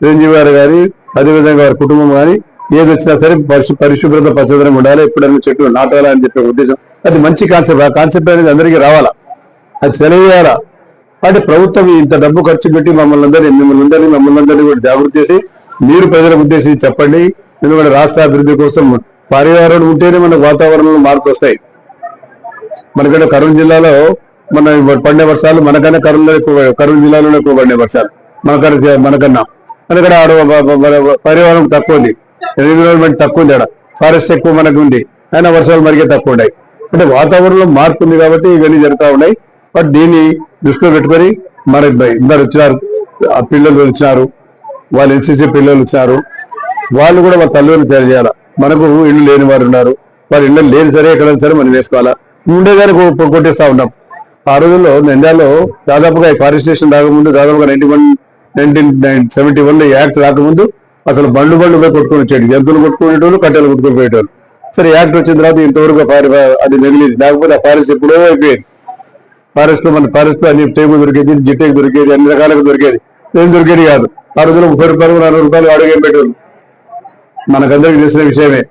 చిరంజీవి గారు కానీ అదేవిధంగా వారి కుటుంబం కానీ ఏది వచ్చినా సరే పరిశు పరిశుభ్రత పచ్చదనం ఉండాలి. ఎప్పుడైనా చెట్లు నాటాలా అని చెప్పే ఉద్దేశం. అది మంచి కాన్సెప్ట్. ఆ కాన్సెప్ట్ అనేది అందరికీ రావాలా? అది తెలియాలా? అంటే ప్రభుత్వం ఇంత డబ్బు ఖర్చు పెట్టి మమ్మల్ని అందరినీ మిమ్మల్ని అందరినీ మమ్మల్ని అందరినీ కూడా జాగృతి చేసి మీరు ప్రజలకు ఉద్దేశించి చెప్పండి. ఎందుకంటే రాష్ట్ర అభివృద్ధి కోసం పర్యావరణం ఉంటేనే మన వాతావరణంలో మార్పు వస్తాయి. మనకంటే కర్నూలు జిల్లాలో మన పడిన వర్షాలు మనకన్నా కర్నూలు ఎక్కువ కర్నూలు జిల్లాలోనే ఎక్కువ పడిన వర్షాలు. మనకన్నా మనకన్నా. మనకన్నా ఆడ పర్యావరణం తక్కువ ఉంది. ఎన్విరాన్మెంట్ తక్కువ ఉంది ఆడ. ఫారెస్ట్ ఎక్కువ మనకు ఉంది. అయినా వర్షాలు మరిగే తక్కువ ఉన్నాయి. అంటే వాతావరణంలో మార్పు ఉంది కాబట్టి ఇవన్నీ జరుగుతూ ఉన్నాయి. బట్ దీన్ని దృష్టిలో పెట్టుకొని మరి ఇద్దరు వచ్చినారు ఆ పిల్లలు వచ్చినారు వాళ్ళు ఎన్సీసీ పిల్లలు వచ్చినారు వాళ్ళు కూడా వాళ్ళ తల్లిని తెలియజేయాలి మనకు ఇల్లు లేని వారు ఉన్నారు. వాళ్ళ ఇళ్ళు లేని సరే ఎక్కడ సరే మనం వేసుకోవాలా? ఉండేదాన్ని కొట్టేస్తా ఉన్నాం. ఆ రోజుల్లో నంద్యాలలో దాదాపుగా ఫారెస్ట్ స్టేషన్ రాకముందు దాదాపుగా ninety one nineteen nine seventy వన్లో యాక్ట్ రాకముందు అసలు బండ్లు బండ్లు పోయి కొట్టుకొని వచ్చేది జంతువులు కొట్టుకునేటోళ్ళు కట్టెలు కొట్టుకొని పోయేటోళ్ళు. సరే యాక్ట్ వచ్చిన తర్వాత ఇంతవరకు ఫారె- అది మిగిలింది లేకపోతే ఆ ఫారెస్ట్ ఎప్పుడో అయిపోయింది. ఫారెస్ట్లో మన ఫారెస్ట్లో అన్ని టేబుల్ దొరికేది జిట్టేకి దొరికేది అన్ని రకాలుగా దొరికేది. ఏం దొరికేది కాదు. ఆ రోజుల్లో ముప్పై రూపాయలు నలభై రూపాయలు అడుగు ఏం పెట్టారు మనకందరికి తెలిసిన విషయమే.